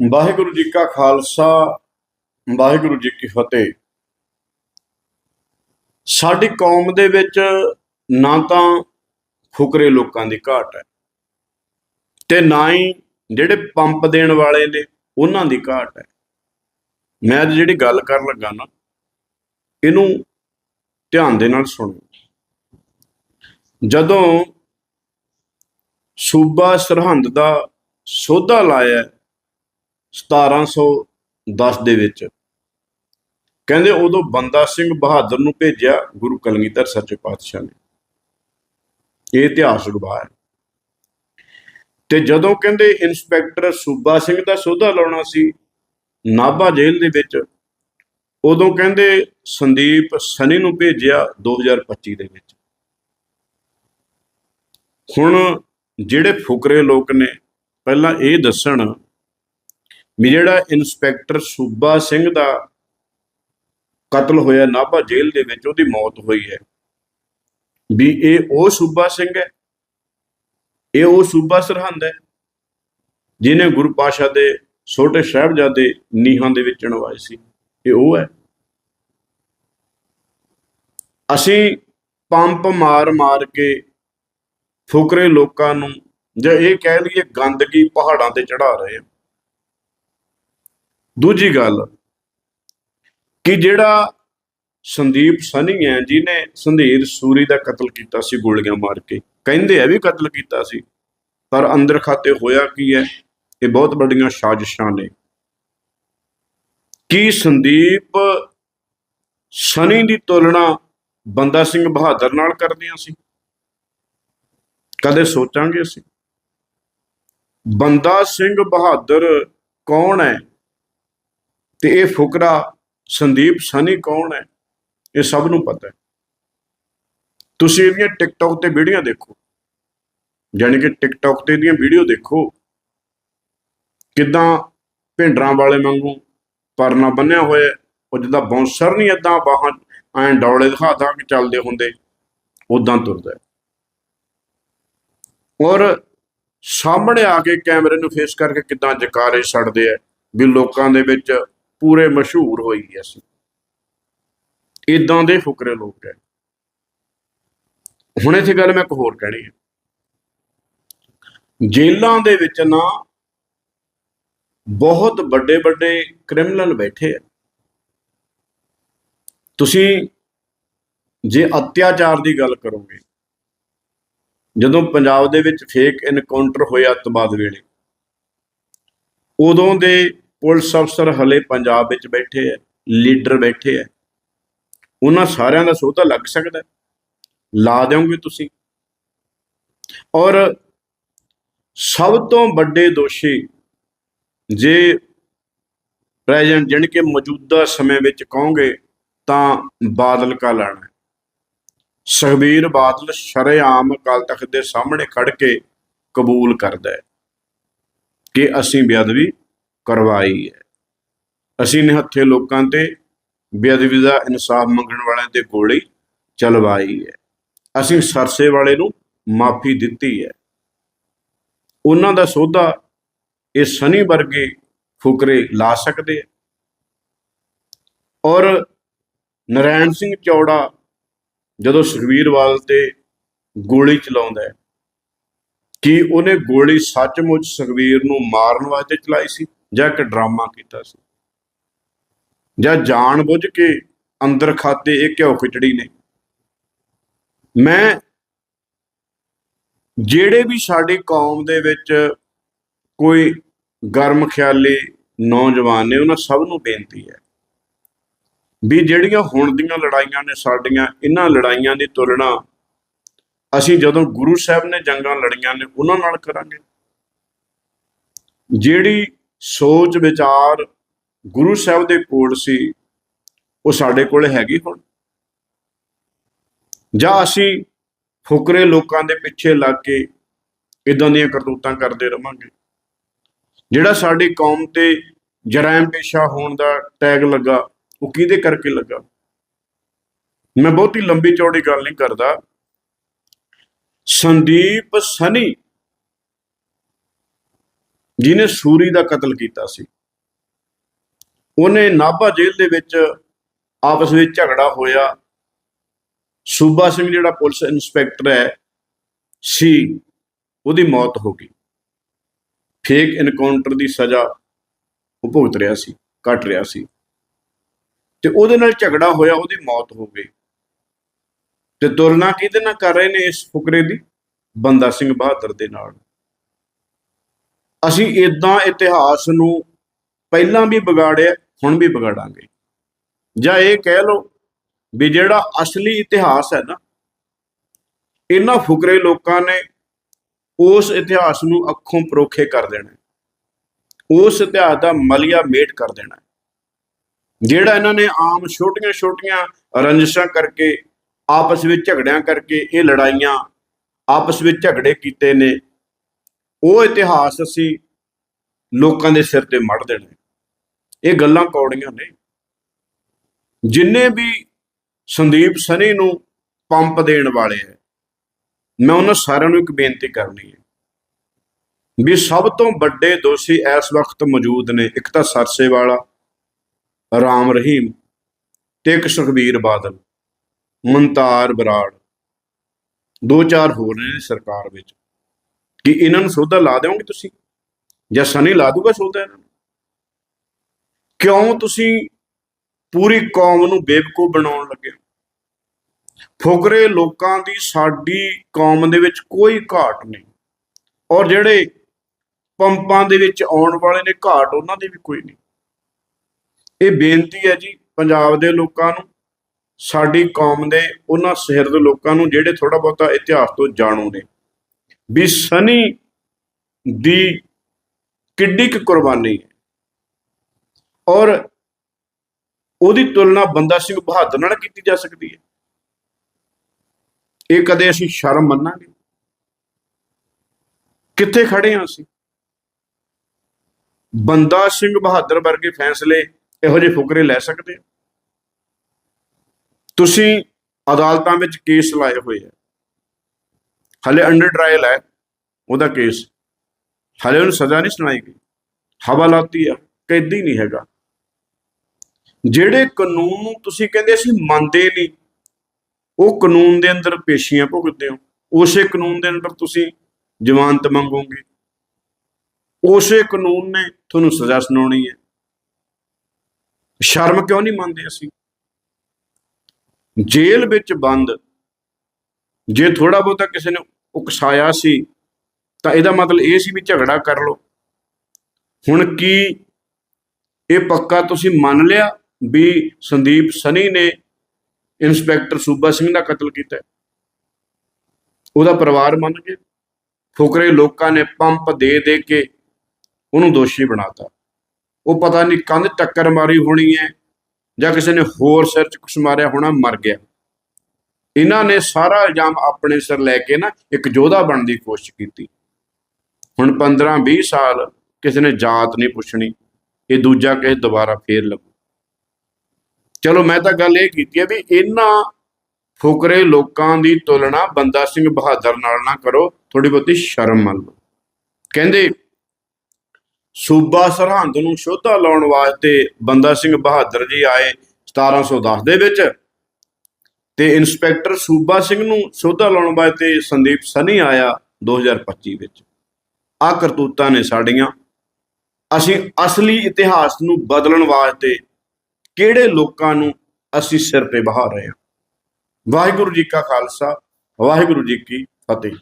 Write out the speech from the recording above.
ਵਾਹਿਗੁਰੂ ਜੀ ਕਾ ਖਾਲਸਾ, ਵਾਹਿਗੁਰੂ ਜੀ ਕੀ ਫਤਿਹ। ਸਾਡੀ ਕੌਮ ਦੇ ਵਿੱਚ ਨਾ ਤਾਂ ਫੁਕਰੇ ਲੋਕਾਂ ਦੀ ਘਾਟ ਹੈ ਤੇ ਨਾ ਹੀ ਜਿਹੜੇ ਪੰਪ ਦੇਣ ਵਾਲੇ ਨੇ, ਉਹਨਾਂ ਦੀ ਘਾਟ ਹੈ। ਮੈਂ ਅੱਜ ਜਿਹੜੀ ਗੱਲ ਕਰਨ ਲੱਗਾ ਨਾ, ਇਹਨੂੰ ਧਿਆਨ ਦੇ ਨਾਲ ਸੁਣੋ। ਜਦੋਂ ਸੂਬਾ ਸਰਹੰਦ ਦਾ ਸੋਧਾ ਲਾਇਆ 1710 ਦੇ ਵਿੱਚ। ਕਹਿੰਦੇ ਉਦੋਂ ਬੰਦਾ ਸਿੰਘ ਬਹਾਦਰ ਨੂੰ ਭੇਜਿਆ ਗੁਰੂ ਕਲਗੀਧਰ ਸੱਚੇ ਪਾਤਸ਼ਾਹ ਨੇ। ਇਹ ਇਤਿਹਾਸ ਗਵਾਹ ਹੈ। ਤੇ ਜਦੋਂ ਕਹਿੰਦੇ ਇਨਸਪੈਕਟਰ ਸੂਬਾ ਸਿੰਘ ਦਾ ਸੋਧਾ ਲਾਉਣਾ ਸੀ, ਨਾਭਾ ਜੇਲ੍ਹ ਦੇ ਵਿੱਚ, ਉਦੋਂ ਕਹਿੰਦੇ ਸੰਦੀਪ ਸਨੀ ਨੂੰ ਭੇਜਿਆ 2025 ਦੇ ਵਿੱਚ। ਹੁਣ ਜਿਹੜੇ ਫੁਕਰੇ ਲੋਕ ਨੇ, ਪਹਿਲਾਂ ਇਹ ਦੱਸਣ ਵੀ ਜਿਹੜਾ ਇਨਸਪੈਕਟਰ ਸੂਬਾ ਸਿੰਘ ਦਾ ਕਤਲ ਹੋਇਆ ਨਾਭਾ ਜੇਲ੍ਹ ਦੇ ਵਿੱਚ, ਉਹਦੀ ਮੌਤ ਹੋਈ ਹੈ। ਵੀ ਇਹ ਉਹ ਸੂਬਾ ਸਿੰਘ ਹੈ, ਇਹ ਉਹ ਸੂਬਾ ਸਰਹੰਦ ਹੈ, ਜਿਹਨੇ ਗੁਰੂ ਪਾਸ਼ਾ ਦੇ ਛੋਟੇ ਸਾਹਿਬਜ਼ਾਦੇ ਨੀਹਾਂ ਦੇ ਵਿੱਚ ਚਣਵਾਏ ਸੀ। ਇਹ ਉਹ ਹੈ। ਅਸੀਂ ਪੰਪ ਮਾਰ ਮਾਰ ਕੇ ਫੁਕਰੇ ਲੋਕਾਂ ਨੂੰ ਜਾਂ ਇਹ ਕਹਿ ਲਈਏ ਗੰਦਗੀ ਪਹਾੜਾਂ ਤੇ ਚੜਾ ਰਹੇ ਹਾਂ। ਦੂਜੀ ਗੱਲ ਕਿ ਜਿਹੜਾ ਸੰਦੀਪ ਸਨੀ ਹੈ, ਜਿਹਨੇ ਸੰਧੀਰ ਸੂਰੀ ਦਾ ਕਤਲ ਕੀਤਾ ਸੀ, ਗੋਲੀਆਂ ਮਾਰ ਕੇ, ਕਹਿੰਦੇ ਆ ਵੀ ਕਤਲ ਕੀਤਾ ਸੀ, ਪਰ ਅੰਦਰ ਖਾਤੇ ਹੋਇਆ ਕੀ ਹੈ? ਇਹ ਬਹੁਤ ਵੱਡੀਆਂ ਸਾਜ਼ਿਸ਼ਾਂ ਨੇ। ਕੀ ਸੰਦੀਪ ਸਨੀ ਦੀ ਤੁਲਨਾ ਬੰਦਾ ਸਿੰਘ ਬਹਾਦਰ ਨਾਲ ਕਰਦੇ ਸੀ? ਕਦੇ ਸੋਚਾਂਗੇ ਅਸੀਂ? ਬੰਦਾ ਸਿੰਘ ਬਹਾਦਰ ਕੌਣ ਹੈ? ਤੇ ਇਹ ਫੁਕਰਾ ਸੰਦੀਪ ਸਨੀ ਕੌਣ ਹੈ? ਇਹ ਸਭ ਨੂੰ ਪਤਾ ਹੈ। ਤੁਸੀਂ ਇਹਦੀਆਂ ਟਿਕਟੌਕ ਤੇ ਵੀਡੀਓ ਦੇਖੋ। ਯਾਨੀ ਕਿ ਟਿਕਟੌਕ ਤੇ ਇਹਦੀਆਂ ਵੀਡੀਓ ਦੇਖੋ। ਕਿਦਾਂ ਭਿੰਡਰਾਂ ਵਾਲੇ ਵਾਂਗੂ ਪਰਨਾ ਬੰਨਿਆ ਹੋਇਆ ਉਹ ਜਿੱਦਾਂ ਬਾਉਂਸਰ ਨਹੀਂ ਏਦਾਂ ਬਾਹਾਂ ਐਂ ਡੌਲੇ ਦਿਖਾ ਦਿਖਾ ਕੇ ਚੱਲਦੇ ਹੁੰਦੇ। ਉਦਾਂ ਤੁਰਦਾ ਔਰ ਸਾਹਮਣੇ ਆ ਕੇ ਕੈਮਰੇ ਨੂੰ ਫੇਸ ਕਰਕੇ ਕਿਦਾਂ ਜਕਾਰੇ ਛੱਡਦੇ ਆ ਵੀ ਲੋਕਾਂ ਦੇ ਵਿੱਚ ਪੂਰੇ ਮਸ਼ਹੂਰ ਹੋਈ ਸੀ ਇਦਾਂ ਦੇ ਫੁਕਰੇ ਲੋਕ ਹੈ ਹੁਣ ਇੱਥੇ ਗੱਲ ਮੈਂ ਇੱਕ ਹੋਰ ਕਹਿਣੀ ਹੈ। ਜੇਲ੍ਹਾਂ ਦੇ ਵਿੱਚ ਨਾ ਬਹੁਤ ਵੱਡੇ ਵੱਡੇ ਕ੍ਰਿਮੀਨਲ ਬੈਠੇ ਆ। ਤੁਸੀਂ ਜੇ ਅਤਿਆਚਾਰ ਦੀ ਗੱਲ ਕਰੋਗੇ, ਜਦੋਂ ਪੰਜਾਬ ਦੇ ਵਿੱਚ ਫੇਕ ਇਨਕਾਊਂਟਰ ਹੋਇਆ ਅੱਤਵਾਦ ਵੇਲੇ, ਉਦੋਂ ਦੇ ਪੁਲਿਸ ਅਫਸਰ ਹਲੇ ਪੰਜਾਬ ਵਿੱਚ ਬੈਠੇ ਆ, ਲੀਡਰ ਬੈਠੇ ਆ। ਉਹਨਾਂ ਸਾਰਿਆਂ ਦਾ ਸੋਧਾ ਲੱਗ ਸਕਦਾ ਲਾ ਦਿਓਗੇ ਤੁਸੀਂ। ਔਰ ਸਭ ਤੋਂ ਵੱਡੇ ਦੋਸ਼ੀ ਜੇ ਪ੍ਰੈਜ਼ੈਂਟ ਜਾਣੀ ਕਿ ਮੌਜੂਦਾ ਸਮੇਂ ਵਿੱਚ ਕਹੋਗੇ ਤਾਂ ਬਾਦਲ ਕਾ ਲੈਣਾ ਸੁਖਬੀਰ ਬਾਦਲ ਸ਼ਰੇਆਮ ਅਕਾਲ ਤਖਤ ਦੇ ਸਾਹਮਣੇ ਖੜ ਕੇ ਕਬੂਲ ਕਰਦਾ ਹੈ ਕਿ ਅਸੀਂ ਬੇਅਦਬੀ ਕਰਵਾਈ ਹੈ। ਅਸੀਂ ਨਿਹੱਥੇ ਲੋਕਾਂ ਤੇ ਬੇਅਦਬੀ ਦਾ ਇਨਸਾਫ ਮੰਗਣ ਵਾਲਿਆਂ ਤੇ ਗੋਲੀ ਚਲਵਾਈ ਹੈ। ਅਸੀਂ ਸਰਸੇ ਵਾਲੇ ਨੂੰ ਮਾਫੀ ਦਿੱਤੀ ਹੈ। ਉਹਨਾਂ ਦਾ ਸੋਧਾ ਇਹ ਸਨੀ ਵਰਗੇ ਫੁਕਰੇ ਲਾ ਸਕਦੇ ਆ ਔਰ ਨਰੈਣ ਸਿੰਘ ਚੌੜਾ ਜਦੋਂ ਸੁਖਬੀਰ ਵਾਲ ਤੇ ਗੋਲੀ ਚਲਾਉਂਦਾ ਹੈ, ਕਿ ਉਹਨੇ ਗੋਲੀ ਸੱਚਮੁੱਚ ਸੁਖਬੀਰ ਨੂੰ ਮਾਰਨ ਵਾਸਤੇ ਚਲਾਈ ਸੀ? ਜਾਂ ਇੱਕ ਡਰਾਮਾ ਕੀਤਾ ਸੀ। ਜਾਂ ਜਾਣ ਬੁੱਝ ਕੇ ਅੰਦਰ ਖਾਤੇ ਇਹ ਘਿਓ ਖਿਚੜੀ ਨੇ। ਮੈਂ ਜਿਹੜੇ ਵੀ ਸਾਡੀ ਕੌਮ ਦੇ ਵਿੱਚ ਕੋਈ ਗਰਮ ਖਿਆਲੀ ਨੌਜਵਾਨ ਨੇ, ਉਹਨਾਂ ਸਭ ਨੂੰ ਬੇਨਤੀ ਹੈ ਵੀ ਜਿਹੜੀਆਂ ਹੁਣ ਦੀਆਂ ਲੜਾਈਆਂ ਨੇ, ਸਾਡੀਆਂ ਇਹਨਾਂ ਲੜਾਈਆਂ ਦੀ ਤੁਲਨਾ ਅਸੀਂ ਜਦੋਂ ਗੁਰੂ ਸਾਹਿਬ ਨੇ ਜੰਗਾਂ ਲੜੀਆਂ ਨੇ, ਉਹਨਾਂ ਨਾਲ ਕਰਾਂਗੇ। ਜਿਹੜੀ ਸੋਚ ਵਿਚਾਰ ਗੁਰੂ ਸਾਹਿਬ ਦੇ ਕੋਲ ਸੀ, ਉਹ ਸਾਡੇ ਕੋਲ ਹੈਗੀ ਹੁਣ। ਜਾਂ ਅਸੀਂ ਫੁਕਰੇ ਲੋਕਾਂ ਦੇ ਪਿੱਛੇ ਲੱਗ ਕੇ ਇਦਾਂ ਦੀਆਂ ਕਰਤੂਤਾਂ ਕਰਦੇ ਰਵਾਂਗੇ, ਜਿਹੜਾ ਸਾਡੀ ਕੌਮ ਤੇ ਜਰਾਇਮ ਪੇਸ਼ਾ ਹੋਣ ਦਾ ਟੈਗ ਲੱਗਾ, ਉਹ ਕਿਹਦੇ ਕਰਕੇ ਲੱਗਾ? ਮੈਂ ਬਹੁਤੀ ਲੰਬੀ ਚੌੜੀ ਗੱਲ ਨਹੀਂ ਕਰਦਾ। ਸੰਦੀਪ ਸਨੀ ਜਿਹਨੇ ਸੂਰੀ ਦਾ ਕਤਲ ਕੀਤਾ ਸੀ। ਉਹਨੇ ਨਾਭਾ ਜੇਲ੍ਹ ਦੇ ਵਿੱਚ ਆਪਸ ਵਿੱਚ ਝਗੜਾ ਹੋਇਆ। ਸੂਬਾ ਸਿੰਘ ਜਿਹੜਾ ਪੁਲਿਸ ਇਨਸਪੈਕਟਰ ਹੈ, ਸੀ, ਉਹਦੀ ਮੌਤ ਹੋ ਗਈ। ਫੇਕ ਇਨਕਾਊਂਟਰ ਦੀ ਸਜ਼ਾ ਉਹ ਭੁਗਤ ਰਿਹਾ ਸੀ, ਕੱਟ ਰਿਹਾ ਸੀ। ਤੇ ਉਹਦੇ ਨਾਲ ਝਗੜਾ ਹੋਇਆ, ਉਹਦੀ ਮੌਤ ਹੋ ਗਈ। ਤੇ ਤੁਲਨਾ ਕਿਹਦੇ ਨਾਲ ਕਰ ਰਹੇ ਨੇ ਇਸ ਫੁਕਰੇ ਦੀ? ਬੰਦਾ ਸਿੰਘ ਬਹਾਦਰ ਦੇ ਨਾਲ। ਅਸੀਂ ਇਦਾਂ ਇਤਿਹਾਸ ਨੂੰ ਪਹਿਲਾਂ ਵੀ ਵਿਗਾੜਿਆ, ਹੁਣ ਵੀ ਵਿਗਾੜਾਂਗੇ। ਜਾਂ ਇਹ ਕਹਿ ਲਓ ਵੀ ਜਿਹੜਾ ਅਸਲੀ ਇਤਿਹਾਸ ਹੈ ਨਾ, ਇਹਨਾਂ ਫੁਕਰੇ ਲੋਕਾਂ ਨੇ ਉਸ ਇਤਿਹਾਸ ਨੂੰ ਅੱਖੋਂ ਪਰੋਖੇ ਕਰ ਦੇਣਾ ਉਸ ਇਤਿਹਾਸ ਦਾ ਮਲਿਆ ਮੇਟ ਕਰ ਦੇਣਾ ਜਿਹੜਾ ਇਹਨਾਂ ਨੇ ਆਮ ਛੋਟੀਆਂ-ਛੋਟੀਆਂ ਰੰਜਿਸ਼ਾਂ ਕਰਕੇ, ਆਪਸ ਵਿੱਚ ਝਗੜਿਆਂ ਕਰਕੇ ਇਹ ਲੜਾਈਆਂ ਆਪਸ ਵਿੱਚ ਝਗੜੇ ਕੀਤੇ ਨੇ ਉਹ ਇਤਿਹਾਸ ਅਸੀਂ ਲੋਕਾਂ ਦੇ ਸਿਰ ਤੇ ਮੜ ਦੇਣਾ ਇਹ ਗੱਲਾਂ ਕੌੜੀਆਂ ਨੇ। ਜਿੰਨੇ ਵੀ ਸੰਦੀਪ ਸਨੀ ਨੂੰ ਪੰਪ ਦੇਣ ਵਾਲੇ ਹੈ, ਮੈਂ ਉਹਨਾਂ ਸਾਰਿਆਂ ਨੂੰ ਇੱਕ ਬੇਨਤੀ ਕਰਨੀ ਹੈ ਵੀ ਸਭ ਤੋਂ ਵੱਡੇ ਦੋਸ਼ੀ ਇਸ ਵਕਤ ਮੌਜੂਦ ਨੇ, ਇੱਕ ਤਾਂ ਸਰਸੇ ਵਾਲਾ ਰਾਮ ਰਹੀਮ ਤੇ ਇੱਕ ਸੁਖਬੀਰ ਬਾਦਲ ਮਨਤਾਰ ਬਰਾੜ। ਦੋ ਚਾਰ ਹੋਰ ਨੇ ਸਰਕਾਰ ਵਿੱਚ। ਕਿ ਇਹਨਾਂ ਨੂੰ ਸੋਧਾ ਲਾ ਦਿਓਗੇ ਤੁਸੀਂ? ਜਾਂ ਸਨੀ ਲਾ ਦੂਗਾ ਸੋਧਾ ਇਹਨਾਂ ਨੂੰ? ਕਿਉਂ ਤੁਸੀਂ ਪੂਰੀ ਕੌਮ ਨੂੰ ਬੇਵਕੂਫ ਬਣਾਉਣ ਲੱਗੇ ਫੁਕਰੇ ਲੋਕਾਂ ਦੀ ਸਾਡੀ ਕੌਮ ਦੇ ਵਿੱਚ ਕੋਈ ਘਾਟ ਨਹੀਂ। ਔਰ ਜਿਹੜੇ ਪੰਪਾਂ ਦੇ ਵਿੱਚ ਆਉਣ ਵਾਲੇ ਨੇ, ਘਾਟ ਉਹਨਾਂ ਦੀ ਵੀ ਕੋਈ ਨਹੀਂ। ਇਹ ਬੇਨਤੀ ਹੈ ਜੀ ਪੰਜਾਬ ਦੇ ਲੋਕਾਂ ਨੂੰ, ਸਾਡੀ ਕੌਮ ਦੇ, ਉਹਨਾਂ ਸ਼ਹਿਰ ਦੇ ਲੋਕਾਂ ਨੂੰ, ਜਿਹੜੇ ਥੋੜਾ ਬਹੁਤਾ ਇਤਿਹਾਸ ਤੋਂ ਜਾਣੂ ਨੇ। ਵੀ ਸਨੀ ਦੀ ਕਿੱਡੀ ਕੁ ਕੁਰਬਾਨੀ ਹੈ। ਔਰ ਉਹਦੀ ਤੁਲਨਾ ਬੰਦਾ ਸਿੰਘ ਬਹਾਦਰ ਨਾਲ ਕੀਤੀ ਜਾ ਸਕਦੀ ਹੈ। ਇਹ ਕਦੇ ਅਸੀਂ ਸ਼ਰਮ ਮੰਨਾਂਗੇ? ਕਿੱਥੇ ਖੜੇ ਹਾਂ ਅਸੀਂ? ਬੰਦਾ ਸਿੰਘ ਬਹਾਦਰ ਵਰਗੇ ਫੈਸਲੇ ਇਹੋ ਜਿਹੇ ਫੁਕਰੇ ਲੈ ਸਕਦੇ ਆ? ਤੁਸੀਂ ਅਦਾਲਤਾਂ ਵਿੱਚ ਕੇਸ ਲਾਏ ਹੋਏ ਆ। ਹਲੇ ਅੰਡਰ ਟ੍ਰਾਇਲ ਹੈ, ਉਹਦਾ ਕੇਸ ਹਲੇ ਉਹਨੂੰ ਸਜ਼ਾ ਨਹੀਂ ਸੁਣਾਈ ਗਈ। ਹਵਾਲਾਤੀ ਆ, ਕੈਦੀ ਨਹੀਂ ਹੈਗਾ। ਜਿਹੜੇ ਕਾਨੂੰਨ ਨੂੰ ਤੁਸੀਂ ਕਹਿੰਦੇ ਅਸੀਂ ਮੰਨਦੇ ਨਹੀਂ, ਉਹ ਕਾਨੂੰਨ ਦੇ ਅੰਦਰ ਪੇਸ਼ੀਆਂ ਭੁਗਤਦੇ ਹੋ। ਉਸੇ ਕਾਨੂੰਨ ਦੇ ਅੰਦਰ ਤੁਸੀਂ ਜ਼ਮਾਨਤ ਮੰਗੋਗੇ। ਉਸੇ ਕਾਨੂੰਨ ਨੇ ਤੁਹਾਨੂੰ ਸਜ਼ਾ ਸੁਣਾਉਣੀ ਹੈ। ਸ਼ਰਮ ਕਿਉਂ ਨਹੀਂ ਮੰਨਦੇ ਅਸੀਂ? ਜੇਲ੍ਹ ਵਿੱਚ ਬੰਦ। ਜੇ ਥੋੜਾ ਬਹੁਤਾ ਕਿਸੇ ਨੇ ਉਕਸਾਇਆ ਸੀ, ਤਾਂ ਇਹਦਾ ਮਤਲਬ ਇਹ ਸੀ ਵੀ ਝਗੜਾ ਕਰ ਲਓ। ਹੁਣ ਕੀ ਇਹ ਪੱਕਾ ਤੁਸੀਂ ਮੰਨ ਲਿਆ ਵੀ ਸੰਦੀਪ ਸਨੀ ਨੇ ਇੰਸਪੈਕਟਰ ਸੂਬਾ ਸਿੰਘ ਦਾ ਕਤਲ ਕੀਤਾ ਉਹਦਾ ਪਰਿਵਾਰ ਮੰਨ ਗਿਆ ਫੁਕਰੇ ਲੋਕਾਂ ਨੇ ਪੰਪ ਦੇ ਦੇ ਕੇ ਉਹਨੂੰ ਦੋਸ਼ੀ ਬਣਾਤਾ। ਉਹ ਪਤਾ ਨਹੀਂ ਕੰਧ ਟੱਕਰ ਮਾਰੀ ਹੋਣੀ ਹੈ ਜਾਂ ਕਿਸੇ ਨੇ ਹੋਰ ਸਿਰ 'ਚ ਕੁਛ ਮਾਰਿਆ ਹੋਣਾ, ਮਰ ਗਿਆ। ਇਹਨਾਂ ਨੇ ਸਾਰਾ ਇਲਜ਼ਾਮ ਆਪਣੇ ਸਿਰ ਲੈ ਕੇ ਨਾ ਇੱਕ ਯੋਧਾ ਬਣਨ ਦੀ ਕੋਸ਼ਿਸ਼ ਕੀਤੀ। ਹੁਣ 15 20 ਸਾਲ ਕਿਸੇ ਨੇ ਜਾਤ ਨਹੀਂ ਪੁੱਛਣੀ, ਇਹ ਦੂਜਾ ਕਿਸੇ ਦੁਬਾਰਾ ਫੇਰ ਲੱਗੂ। ਚਲੋ ਮੈਂ ਤਾਂ ਗੱਲ ਇਹ ਕੀਤੀ ਹੈ ਵੀ ਇਹਨਾਂ ਫੁਕਰੇ ਲੋਕਾਂ ਦੀ ਤੁਲਨਾ ਬੰਦਾ ਸਿੰਘ ਬਹਾਦਰ ਨਾਲ ਨਾ ਕਰੋ ਥੋੜੀ ਬਹੁਤੀ ਸ਼ਰਮ ਮੰਨ ਲਓ। ਕਹਿੰਦੇ, ਸੂਬਾ ਸਰਹੰਦ ਨੂੰ ਸ਼ੋਧਾ ਲਾਉਣ ਵਾਸਤੇ ਬੰਦਾ ਸਿੰਘ ਬਹਾਦਰ ਜੀ ਆਏ 1710 ਦੇ ਵਿੱਚ। ਤੇ ਇੰਸਪੈਕਟਰ ਸੂਬਾ ਸਿੰਘ ਨੂੰ ਸ਼ੋਧਾ ਲਾਉਣ ਵਾਸਤੇ ਸੰਦੀਪ ਸਨੀ ਆਇਆ 2025 ਵਿੱਚ। ਆ ਕਰਤੂਤਾਂ ਨੇ ਸਾਡੀਆਂ। ਅਸੀਂ ਅਸਲੀ ਇਤਿਹਾਸ ਨੂੰ ਬਦਲਣ ਵਾਸਤੇ ਕਿਹੜੇ ਲੋਕਾਂ ਨੂੰ ਅਸੀਂ ਸਿਰ ਤੇ ਬਹਾ ਰਹੇ ਹਾਂ? ਵਾਹਿਗੁਰੂ ਜੀ ਕਾ ਖਾਲਸਾ, ਵਾਹਿਗੁਰੂ ਜੀ ਕੀ ਫਤਿਹ।